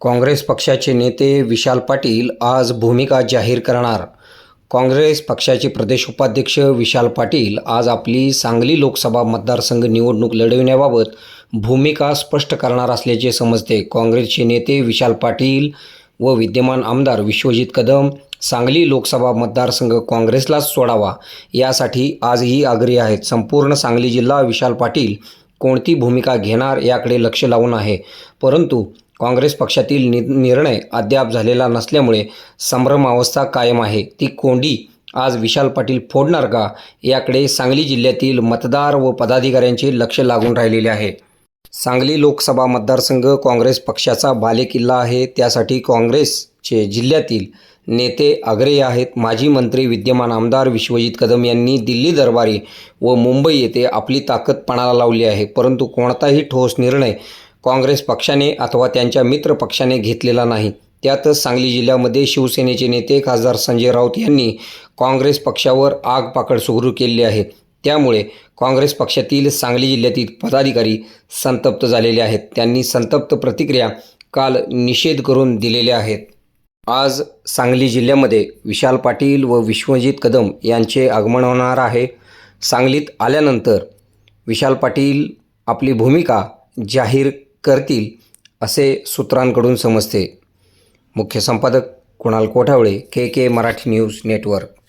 काँग्रेस पक्षाचे नेते विशाल पाटील आज भूमिका जाहीर करणार. काँग्रेस पक्षाचे प्रदेश उपाध्यक्ष विशाल पाटील आज आपली सांगली लोकसभा मतदारसंघ निवडणूक लढविण्याबाबत भूमिका स्पष्ट करणार असल्याचे समजते. काँग्रेसचे नेते विशाल पाटील व विद्यमान आमदार विश्वजित कदम सांगली लोकसभा मतदारसंघ काँग्रेसलाच सोडावा यासाठी आजही आग्रही आहेत. संपूर्ण सांगली जिल्हा विशाल पाटील कोणती भूमिका घेणार याकडे लक्ष लावून आहे. परंतु काँग्रेस पक्षातील नि निर्णय अद्याप झालेला नसल्यामुळे संभ्रमावस्था कायम आहे. ती कोंडी आज विशाल पाटील फोडणार का? याकडे सांगली जिल्ह्यातील मतदार व पदाधिकाऱ्यांचे लक्ष लागून राहिलेले आहे. सांगली लोकसभा मतदारसंघ काँग्रेस पक्षाचा बालेकिल्ला आहे. त्यासाठी काँग्रेसचे जिल्ह्यातील नेते आग्रही आहेत. माजी मंत्री विद्यमान आमदार विश्वजित कदम यांनी दिल्ली दरबारी व मुंबई येथे आपली ताकद पणाला लावली आहे. परंतु कोणताही ठोस निर्णय काँग्रेस पक्षाने अथवा त्यांच्या मित्र पक्षाने घेतलेला नाही. त्यातच सांगली जिल्ह्यामध्ये शिवसेनेचे नेते खासदार संजय राऊत यांनी काँग्रेस पक्षावर आगपाकड सुरू केली आहे. त्यामुळे काँग्रेस पक्षातील सांगली जिल्ह्यातील पदाधिकारी संतप्त झालेले आहेत. त्यांनी संतप्त प्रतिक्रिया काल निषेध करून दिलेल्या आहेत. आज सांगली जिल्ह्यामध्ये विशाल पाटील व विश्वजित कदम यांचे आगमन होणार आहे. सांगलीत आल्यानंतर विशाल पाटील आपली भूमिका जाहीर करतील असे सूत्रांकडून समजते. मुख्य संपादक Kunal Kothawale K K Marathi news network.